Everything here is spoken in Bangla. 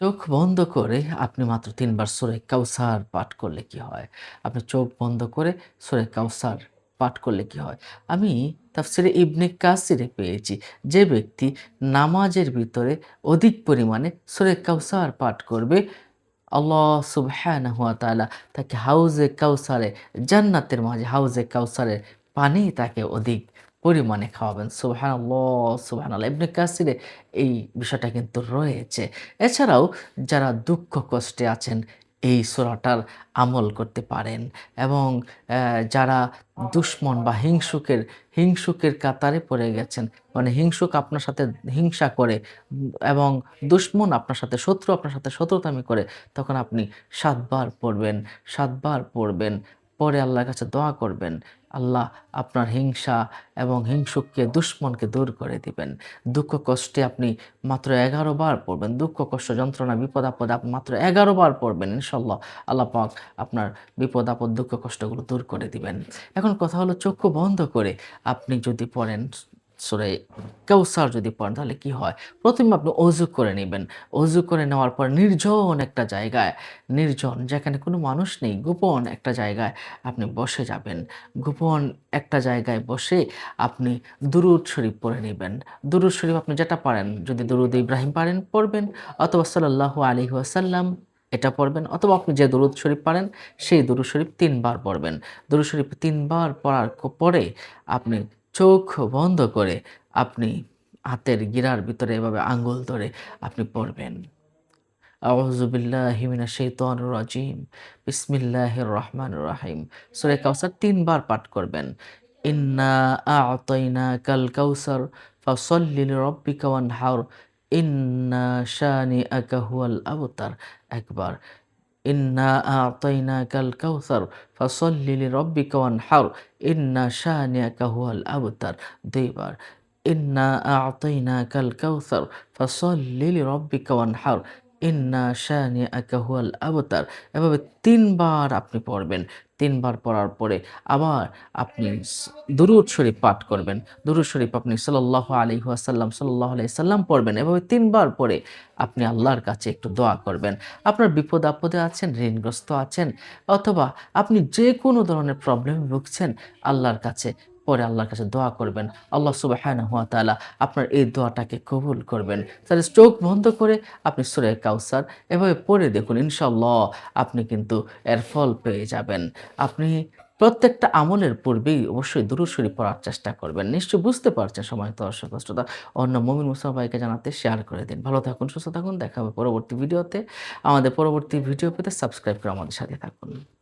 চোখ বন্ধ করে আপনি মাত্র ৩ বার সূরা কাউসার পাঠ করলে কি হয়? আপনি চোখ বন্ধ করে সূরা কাউসার পাঠ করলে কি হয়? আমি তাফসিরে ইবনে কাসিরে পেয়েছি যে ব্যক্তি নামাজের ভিতরে অধিক পরিমাণে সূরা কাউসার পাঠ করবে, আল্লাহ সুবহানাহু ওয়া তাআলা তাকে হাউজে কাউসারে, জান্নাতের মাঝে হাউজে কাউসারের পানি তাকে অধিক পরিমাণে খাওয়াবেন। সুবহানাল্লাহ, সুবহানাল্লাহ। ইবনে কাসিরে এই বিষয়টা কিন্তু রয়েছে। এছাড়াও যারা দুঃখ কষ্টে আছেন এই সূরাটার আমল করতে পারেন এবং যারা দুশমন বা হিংসুকের হিংসুকের কাতারে পড়ে গেছেন, মানে হিংসুক আপনার সাথে হিংসা করে এবং দুশমন আপনার সাথে শত্রু আপনার সাথে শত্রুতামি করে তখন আপনি সাতবার পড়বেন, সাতবার পড়বেন। পরে আল্লাহর কাছে দোয়া করবেন। আল্লাহ আপনার হিংসা এবং হিংসুককে, দুশ্মনকে দূর করে দিবেন। দুঃখ কষ্টে আপনি মাত্র ১১ বার পড়বেন। দুঃখ, কষ্ট, যন্ত্রণা, বিপদ, আপদ আপনি মাত্র ১১ বার পড়বেন। ইনশাল্লাহ আল্লাহ পাক আপনার বিপদ-আপদ দুঃখ, কষ্টগুলো দূর করে দিবেন। এখন কথা হলো চক্ষু বন্ধ করে আপনি যদি পড়েন সূরা কাউসার যদি পড়েন তাহলে কি হয়? প্রথমে আপনি অজু করে নিবেন। অজু করে নেওয়ার পর নির্জন একটা জায়গায়, নির্জন যেখানে কোনো মানুষ নেই, গোপন একটা জায়গায় আপনি বসে যাবেন। গোপন একটা জায়গায় বসে আপনি দুরূদ শরীফ পড়ে নেবেন দুরূদ শরীফ আপনি যেটা পারেন, যদি দুরুদ ইব্রাহিম পারেন পড়বেন অথবা সাল্লাল্লাহু আলাইহি ওয়াসাল্লাম এটা পড়বেন অথবা আপনি যে দরুদ শরীফ পারেন সেই দরুদ শরীফ তিনবার পড়বেন। দরুদ শরীফ তিনবার পড়ার পরে আপনি চোখ বন্ধ করে আপনি হাতের গিরার ভিতরে এভাবে আঙ্গুল ধরে আপনি পড়বেন। আউযু বিল্লাহি মিনাশ শাইতানির রাজিম। বিসমিল্লাহির রহমান রাহিম সূরা কাউসার তিনবার পাঠ করবেন। ইন্না আ'তাইনাকাল কাউসার ফাসাল্লি লিরাব্বিকা ওয়ানহার ইন্না শানিআকা হুয়াল আবতার। একবার। ইন্না আ'তাইনাকাল কাউসার ফাসাল্লি লিরাব্বিকা ওয়ানহার ইন্না শানিআকা হুয়াল আবতার। ২ বার। ইন্না আ'তাইনাকাল কাউসার ফাসাল্লি লিরাব্বিকা ওয়ানহার ইন্না শানিআকা হুয়াল আবতার। এভাবে ৩ বার আপনি পড়বেন। তিনবার পড়ার পরে আবার আপনি দুরূদ শরীফ পাঠ করবেন। দুরূদ শরীফ আপনি সাল্লাল্লাহু আলাইহি ওয়াসাল্লাম, সাল্লাল্লাহু আলাইহি সাল্লাম পড়বেন। এভাবে ৩ বার পড়ে আপনি আল্লাহর কাছে একটু দোয়া করবেন। আপনার বিপদ-আপদে আছেন, ঋণগ্রস্ত আছেন অথবা আপনি যে কোনো ধরনের প্রবলেমে ভুগছেন আল্লাহর কাছে পরে আল্লাহর কাছে দোয়া করবেন। আল্লাহ সুবহানাহু ওয়া তাআলা আপনার এই দোয়াটাকে কবুল করবেন। তাহলে চোখ বন্ধ করে আপনি সূরা কাউসার এভাবে পড়ে দেখুন। ইনশাআল্লাহ আপনি কিন্তু এর ফল পেয়ে যাবেন। আপনি প্রত্যেকটা আমলের পূর্বেই অবশ্যই দুরূদ শরীফ পড়ার চেষ্টা করবেন। নিশ্চয়ই বুঝতে পারছেন সম্মানিত দর্শক ও শ্রোতা। অন্য মমিন মুসলমান ভাইকে জানাতে শেয়ার করে দিন। ভালো থাকুন, সুস্থ থাকুন। দেখা হবে পরবর্তী ভিডিওতে। আমাদের পরবর্তী ভিডিও পেতে সাবস্ক্রাইব করে আমাদের সাথে থাকুন।